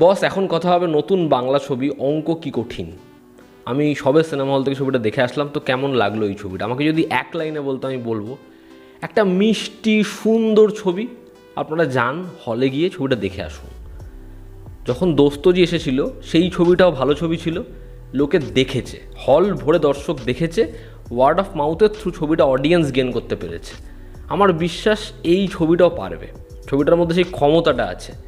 বস, এখন কথা হবে নতুন বাংলা ছবি অঙ্ক কি কঠিন? আমি সবে সিনেমা হল থেকে ছবিটা দেখে আসলাম, তো কেমন লাগল এই ছবিটা? আমাকে যদি এক লাইনে বলতো আমি বলব। একটা মিষ্টি, সুন্দর ছবি, আপনারা যান হলে গিয়ে ছবিটা দেখে আসুন। যখন দোস্তজি এসেছিল, সেই ছবিটাও ভালো ছবি ছিল, লোকে দেখেছে, হল ভরে দর্শক দেখেছে ওয়ার্ড অফ মাউথের থ্রু ছবিটা অডিয়েন্স গেন করতে পেরেছে। আমার বিশ্বাস এই ছবিটাও পারবে। ছবিটার মধ্যে সেই ক্ষমতাটা আছে।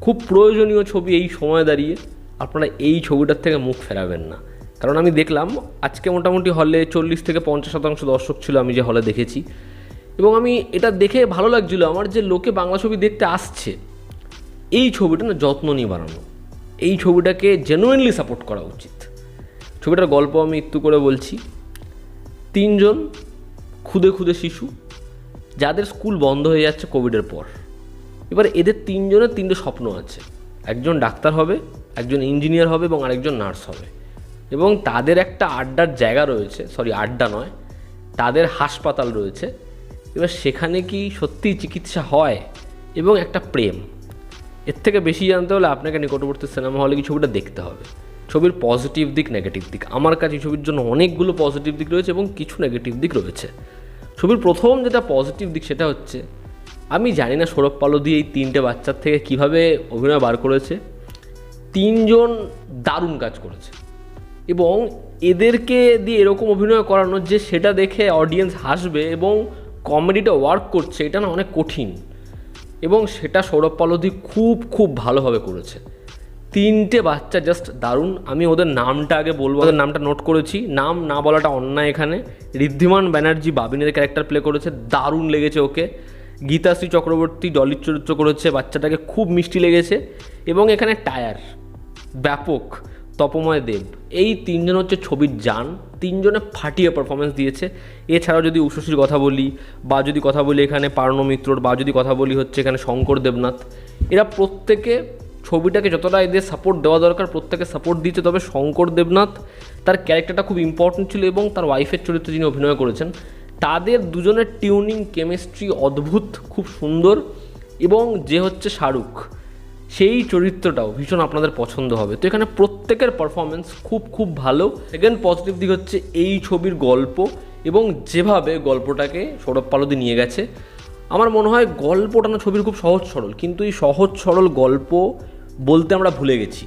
খুব প্রয়োজনীয় ছবি এই সময় দাঁড়িয়ে আপনারা এই ছবিটার থেকে মুখ ফেরাবেন না। কারণ আমি দেখলাম, আজকে মোটামুটি হলে চল্লিশ থেকে পঞ্চাশ শতাংশ দর্শক ছিল আমি যে হলে দেখেছি। এবং আমি এটা দেখে ভালো লাগছিল, আমার যে লোকে বাংলা ছবি দেখতে আসছে, এই ছবিটা না যত্ন নিয়ে বানানো। এই ছবিটাকে জেনুইনলি সাপোর্ট করা উচিত। ছবিটার গল্প আমি একটু করে বলছি। তিনজন খুদে খুদে শিশু, যাদের স্কুল বন্ধ হয়ে যাচ্ছে কোভিডের পর। এবার এদের তিনজনের তিনটে স্বপ্ন আছে। একজন ডাক্তার হবে, একজন ইঞ্জিনিয়ার হবে এবং আরেকজন নার্স হবে। এবং তাদের একটা আড্ডার জায়গা রয়েছে, সরি, আড্ডা নয়, তাদের হাসপাতাল রয়েছে। এবার সেখানে কি সত্যিই চিকিৎসা হয় এবং একটা প্রেম? এর থেকে বেশি জানতে হলে আপনাকে নিকটবর্তী সিনেমা হলে কি ছবিটা দেখতে হবে। ছবির পজিটিভ দিক, নেগেটিভ দিক। আমার কাছে ছবির জন্য অনেকগুলো পজিটিভ দিক রয়েছে এবং কিছু নেগেটিভ দিক রয়েছে। ছবির প্রথম যেটা পজিটিভ দিক সেটা হচ্ছে আমি জানি না সৌরভ পালদি এই তিনটে বাচ্চার থেকে কীভাবে অভিনয় বার করেছে। তিনজন দারুণ কাজ করেছে। এবং এদেরকে দিয়ে এরকম অভিনয় করানো যে সেটা দেখে অডিয়েন্স হাসবে এবং কমেডিটা ওয়ার্ক করছে, এটা না অনেক কঠিন। এবং সেটা সৌরভ পালদি খুব খুব ভালোভাবে করেছে। তিনটে বাচ্চা জাস্ট দারুণ। আমি ওদের নামটা আগে বলব, ওদের নামটা নোট করেছি। নাম না বলাটা অন্যায় এখানে। ঋদ্ধিমান ব্যানার্জি বাবিনের ক্যারেক্টার প্লে করেছে। দারুণ লেগেছে ওকে। গীতাশ্রী চক্রবর্তী ডলির চরিত্র করেছে, বাচ্চাটাকে খুব মিষ্টি লেগেছে, এবং এখানে টায়ার, ব্যাপক, তপময় দেব। এই তিনজন হচ্ছে ছবির যান তিনজনে ফাটিয়ে পারফরমেন্স দিয়েছে। এছাড়াও যদি উষসীর কথা বলি, বা যদি কথা বলি এখানে পার্ণ মিত্রর, বা যদি কথা বলি হচ্ছে এখানে শঙ্কর দেবনাথ, এরা প্রত্যেকে ছবিটাকে যতটা এদের সাপোর্ট দেওয়া দরকার, প্রত্যেকে সাপোর্ট দিয়েছে। তবে শঙ্কর দেবনাথ, তার ক্যারেক্টারটা খুব ইম্পর্টেন্ট ছিল, এবং তার ওয়াইফের চরিত্রে যিনি অভিনয় করেছেন তাদের দুজনের টিউনিং কেমিস্ট্রি অদ্ভুত, খুব সুন্দর এবং যে হচ্ছে শাহরুখ, সেই চরিত্রটাও ভীষণ আপনাদের পছন্দ হবে। তো এখানে প্রত্যেকের পারফরমেন্স খুব খুব ভালো। সেকেন্ড পজিটিভ দিক হচ্ছে এই ছবির গল্প এবং যেভাবে গল্পটাকে সৌরভ পালদি নিয়ে গেছে। আমার মনে হয় গল্পটা না ছবির খুব সহজ সরল, কিন্তু এই সহজ সরল গল্প বলতে আমরা ভুলে গেছি।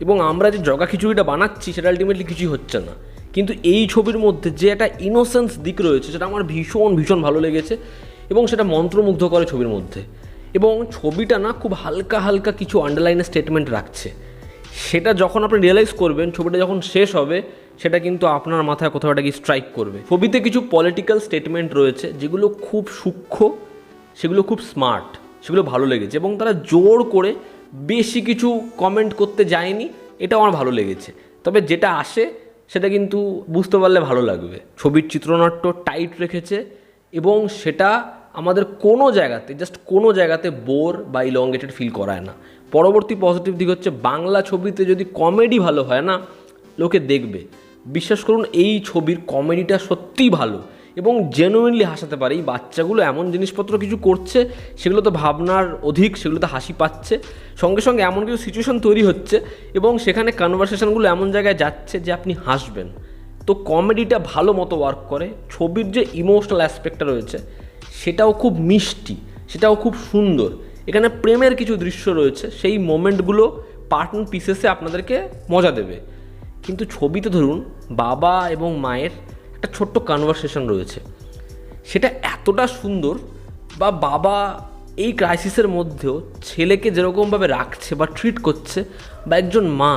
এবং আমরা যে জগা খিচুড়িটা বানাচ্ছি, সেটা আলটিমেটলি কিছুই হচ্ছে না। কিন্তু এই ছবির মধ্যে যে একটা ইনোসেন্স দিক রয়েছে, সেটা আমার ভীষণ ভীষণ ভালো লেগেছে এবং সেটা মন্ত্রমুগ্ধ করে ছবির মধ্যে। এবং ছবিটা না খুব হালকা হালকা কিছু আন্ডারলাইনের স্টেটমেন্ট রাখছে। সেটা যখন আপনি রিয়েলাইজ করবেন, ছবিটা যখন শেষ হবে, সেটা কিন্তু আপনার মাথায় কোথাও একটা গিয়ে স্ট্রাইক করবে। ছবিতে কিছু পলিটিক্যাল স্টেটমেন্ট রয়েছে, যেগুলো খুব সূক্ষ্ম, সেগুলো খুব স্মার্ট সেগুলো ভালো লেগেছে এবং তারা জোর করে বেশি কিছু কমেন্ট করতে যায়নি এটা আমার ভালো লেগেছে। তবে যেটা আসে সেটা কিন্তু বুঝতে পারলে ভালো লাগবে। ছবির চিত্রনাট্য টাইট রেখেছে এবং সেটা আমাদের কোনো জায়গাতে জাস্ট কোনো জায়গাতে বোর বা ইলংগেটেড ফিল করায় না। পরবর্তী পজিটিভ দিক হচ্ছে বাংলা ছবিতে যদি কমেডি ভালো হয় না, লোকে দেখবে। বিশ্বাস করুন, এই ছবির কমেডিটা সত্যিই ভালো। এবং জেনুইনলি হাসাতে পারে। এই বাচ্চাগুলো এমন জিনিসপত্র কিছু করছে, সেগুলো তো ভাবনার অধিক সেগুলোতে হাসি পাচ্ছে। সঙ্গে সঙ্গে এমন কিছু সিচুয়েশন তৈরি হচ্ছে এবং সেখানে কনভারসেশনগুলো এমন জায়গায় যাচ্ছে যে আপনি হাসবেন। তো কমেডিটা ভালো মতো ওয়ার্ক করে, ছবির যে ইমোশনাল অ্যাসপেক্টটা রয়েছে, সেটাও খুব মিষ্টি, সেটাও খুব সুন্দর। এখানে প্রেমের কিছু দৃশ্য রয়েছে, সেই মোমেন্টগুলো পার্টন পিসেসে আপনাদেরকে মজা দেবে। কিন্তু ছবিতে ধরুন, বাবা এবং মায়ের একটা ছোট্ট কনভারসেশন রয়েছে। সেটা এতটা সুন্দর বা বাবা এই ক্রাইসিসের মধ্যেও ছেলেকে যেরকমভাবে রাখছে বা ট্রিট করছে বা একজন মা,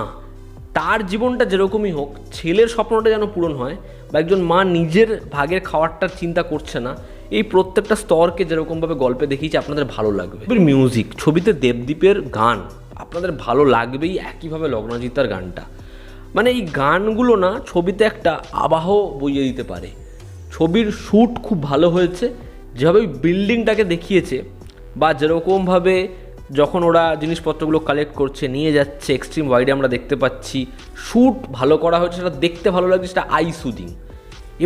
তার জীবনটা যেরকমই হোক, ছেলের স্বপ্নটা যেন পূরণ হয় বা একজন মা নিজের ভাগের খাওয়ারটার চিন্তা করছে না, এই প্রত্যেকটা স্তরকে যেরকমভাবে গল্পে দেখিয়েছে আপনাদের ভালো লাগবে। মিউজিক ছবিতে দেবদ্বীপের গান, আপনাদের ভালো লাগবেই একইভাবে লগ্নজিতার গানটা। মানে এই গানগুলো না ছবিতে একটা আবাহ বইয়ে দিতে পারে। ছবির শ্যুট খুব ভালো হয়েছে, যেভাবে বিল্ডিংটাকে দেখিয়েছে বা যেরকমভাবে যখন ওরা জিনিসপত্রগুলো কালেক্ট করছে, নিয়ে যাচ্ছে, এক্সট্রিম ওয়াইডে আমরা দেখতে পাচ্ছি শ্যুট ভালো করা হয়েছে, সেটা দেখতে ভালো লাগছে, সেটা আই সুদিং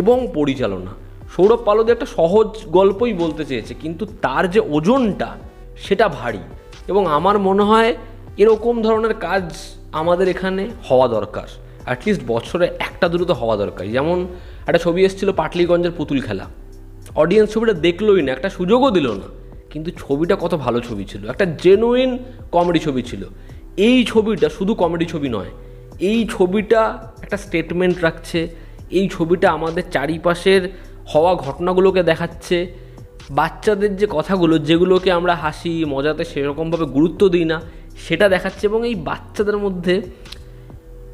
এবং পরিচালনা। সৌরভ পালদি একটা সহজ গল্পই বলতে চেয়েছে, কিন্তু তার যে ওজনটা, সেটা ভারী এবং আমার মনে হয় এরকম ধরনের কাজ আমাদের এখানে হওয়া দরকার। অ্যাটলিস্ট বছরে একটা দুটো তো হওয়া দরকার যেমন একটা ছবি এসেছিল পাটলিগঞ্জের পুতুল খেলা। অডিয়েন্স ছবিটা দেখলোই না, একটা সুযোগও দিল না। কিন্তু ছবিটা কত ভালো ছবি ছিল। একটা জেনুইন কমেডি ছবি ছিল। এই ছবিটা শুধু কমেডি ছবি নয়, এই ছবিটা একটা স্টেটমেন্ট রাখছে। এই ছবিটা আমাদের চারিপাশের হওয়া ঘটনাগুলোকে দেখাচ্ছে। বাচ্চাদের যে কথাগুলো, যেগুলোকে আমরা হাসি, মজাতে সেরকমভাবে গুরুত্ব দিই না সেটা দেখাচ্ছে এবং এই বাচ্চাদের মধ্যে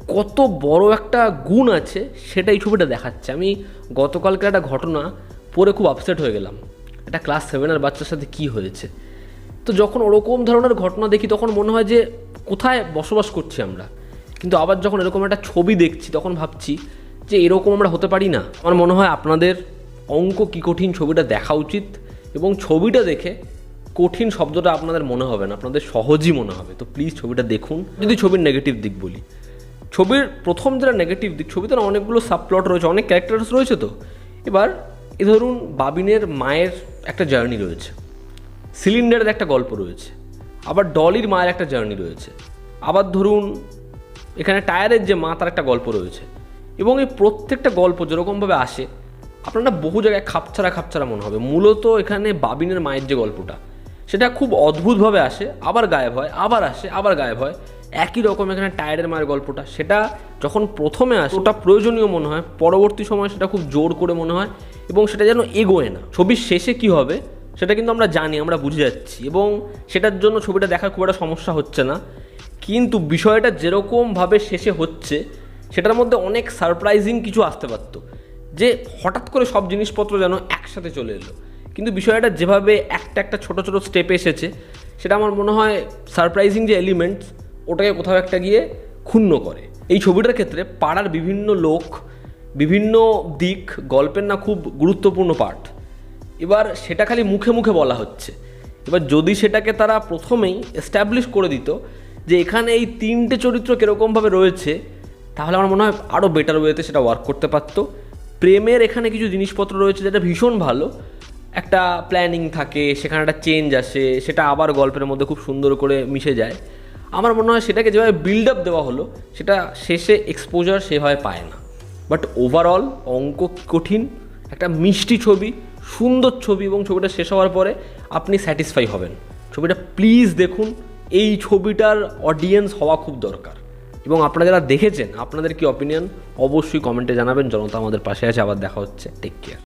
কত বড় একটা গুণ আছে সেটা এই ছবিটা দেখাচ্ছে। আমি গতকালকে একটা ঘটনা পড়ে খুব আপসেট হয়ে গেলাম। একটা ক্লাস সেভেনের বাচ্চার সাথে কি হয়েছে? তো যখন ওরকম ধরনের ঘটনা দেখি, তখন মনে হয় যে কোথায় বসবাস করছি আমরা? কিন্তু আবার যখন এরকম একটা ছবি দেখছি, তখন ভাবছি যে এরকম আমরা হতে পারি না। আমার মনে হয় আপনাদের অঙ্ক কী কঠিন ছবিটা দেখা উচিত এবং ছবিটা দেখে কঠিন শব্দটা আপনাদের মনে হবে না, আপনাদের সহজই মনে হবে। তো প্লিজ ছবিটা দেখুন। যদি ছবির নেগেটিভ দিক বলি, ছবির প্রথম যেটা নেগেটিভ দিক, ছবিতে না অনেকগুলো সাবপ্লট রয়েছে, অনেক ক্যারেক্টার্স রয়েছে তো। এবার এ ধরুন বাবিনের মায়ের একটা জার্নি রয়েছে সিলিন্ডারের একটা গল্প রয়েছে, আবার ডলির মায়ের একটা জার্নি রয়েছে, আবার ধরুন এখানে টায়ারের যে মা, তার একটা গল্প রয়েছে, এবং এই প্রত্যেকটা গল্প যেরকমভাবে আসে, আপনার বহু জায়গায় খাপছাড়া খাপছাড়া মনে হবে। মূলত এখানে বাবিনের মায়ের যে গল্পটা সেটা খুব অদ্ভুতভাবে আসে, আবার গায়েব হয়, আবার আসে, আবার গায়েব হয়। একই রকম এখানে টায়ারের মায়ের গল্পটা। সেটা যখন প্রথমে আসে, ওটা প্রয়োজনীয় মনে হয়, পরবর্তী সময় সেটা খুব জোর করে মনে হয়, এবং সেটা যেন এগোয় না। ছবির শেষে কি হবে, সেটা কিন্তু আমরা জানি, আমরা বুঝে যাচ্ছি, এবং সেটার জন্য ছবিটা দেখার খুব একটা সমস্যা হচ্ছে না। কিন্তু বিষয়টা যেরকমভাবে শেষে হচ্ছে, সেটার মধ্যে অনেক সারপ্রাইজিং কিছু আসতে পারতো। যে হঠাৎ করে সব জিনিসপত্র যেন একসাথে চলে এলো। কিন্তু বিষয়টা যেভাবে একটা একটা ছোট ছোট স্টেপে এসেছে, সেটা আমার মনে হয় সারপ্রাইজিং যে এলিমেন্টস ওটাকে কোথাও একটা গিয়ে ক্ষুণ্ণ করে। এই ছবিটার ক্ষেত্রে পাড়ার বিভিন্ন লোক, বিভিন্ন দিক গল্পের না খুব গুরুত্বপূর্ণ পার্ট এবার সেটা খালি মুখে মুখে বলা হচ্ছে। এবার যদি সেটাকে তারা প্রথমেই এস্টাবলিশ করে দিত যে এখানে এই তিনটে চরিত্র কীরকমভাবে রয়েছে, তাহলে আমার মনে হয় আরও বেটার ওয়েতে সেটা ওয়ার্ক করতে পারতো। প্রেমের এখানে কিছু জিনিসপত্র রয়েছে যেটা ভীষণ ভালো একটা প্ল্যানিং থাকে, সেখানে একটা চেঞ্জ আসে, সেটা আবার গল্পের মধ্যে খুব সুন্দর করে মিশে যায়। আমার মনে হয় সেটাকে যেভাবে বিল্ড আপ দেওয়া হলো, সেটা শেষে এক্সপোজার সেভাবে পায় না। বাট ওভারঅল অঙ্ক কঠিন, একটা মিষ্টি ছবি, সুন্দর ছবি, এবং ছবিটা শেষ হওয়ার পরে আপনি স্যাটিসফাই হবেন। ছবিটা প্লিজ দেখুন, এই ছবিটার অডিয়েন্স হওয়া খুব দরকার। এবং আপনারা যারা দেখেছেন, আপনাদের কি অপিনিয়ন অবশ্যই কমেন্টে জানাবেন, জনতা আমাদের পাশে আছে, আবার দেখা হচ্ছে। Take care